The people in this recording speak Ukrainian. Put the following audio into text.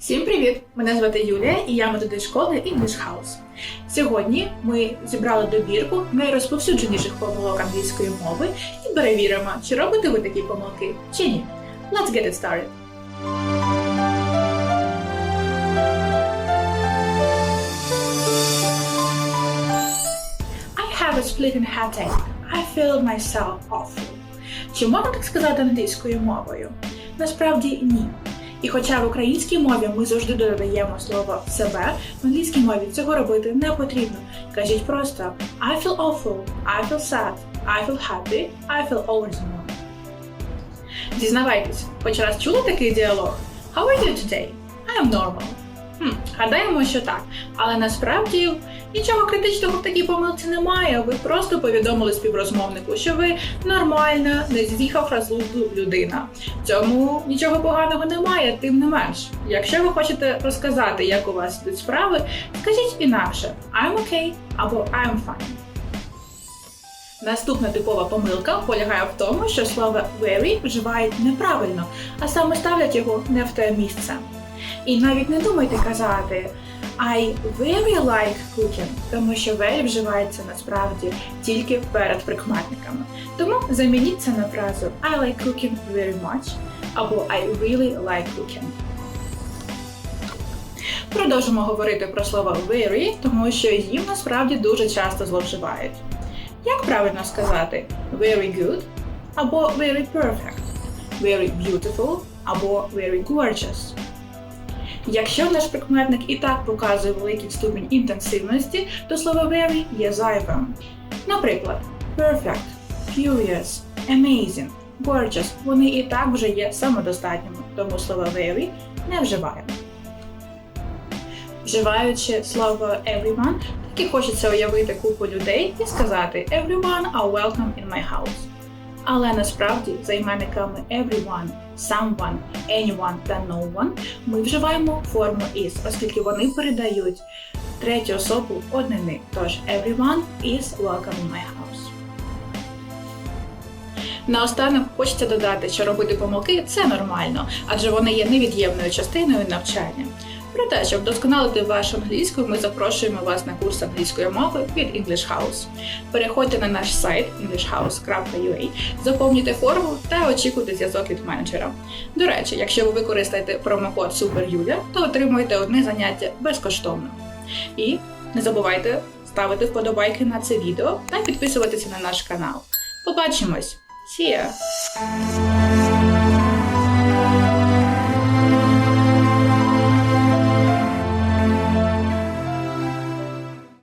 Всім привіт! Мене звати Юлія і я методист школи English House. Сьогодні ми зібрали добірку найрозповсюдженіших помилок англійської мови і перевіримо, чи робите ви такі помилки чи ні. Let's get it started! I have a splitting headache. I feel myself awful. Чи можна так сказати англійською мовою? Насправді ні. І хоча в українській мові ми завжди додаємо слово себе, в англійській мові цього робити не потрібно. Кажіть просто I feel awful, I feel sad, I feel happy, I feel overwhelmed. Дізнавайтесь, хоч раз чули такий діалог? How are you today? I am normal. Хм, гадаємо, що так. Але насправді нічого критичного в такій помилці немає. Ви просто повідомили співрозмовнику, що ви нормальна, не з'їхав розлуку людина. В цьому нічого поганого немає, тим не менш. Якщо ви хочете розказати, як у вас йдуть справи, скажіть інакше I'm okay або I'm fine. Наступна типова помилка полягає в тому, що слово very вживають неправильно, а саме ставлять його не в те місце. І навіть не думайте казати I very like cooking, тому що very вживається насправді тільки перед прикметниками. Тому замініть це на фразу I like cooking very much або I really like cooking. Продовжимо говорити про слово very, тому що їм насправді дуже часто зловживають. Як правильно сказати very good або very perfect, very beautiful або very gorgeous? Якщо наш прикметник і так показує великий ступінь інтенсивності, то слово very є зайвим. Наприклад, perfect, curious, amazing, gorgeous вони і так вже є самодостатніми, тому слово very не вживаємо. Вживаючи слово everyone, і хочеться уявити купу людей і сказати Everyone are welcome in my house. Але насправді за іменниками everyone, someone, anyone та no one ми вживаємо форму is, оскільки вони передають третю особу однини. Тож everyone is welcome in my house. Наостанок хочеться додати, що робити помилки це нормально, адже вони є невід'ємною частиною навчання. Проте, щоб вдосконалити вашу англійську, ми запрошуємо вас на курс англійської мови від English House. Переходьте на наш сайт englishhouse.ua, заповнюйте форму та очікуйте зв'язок від менеджера. До речі, якщо ви використаєте промокод SUPERJULIA, то отримуєте одне заняття безкоштовно. І не забувайте ставити вподобайки на це відео та підписуватися на наш канал. Побачимось! See ya!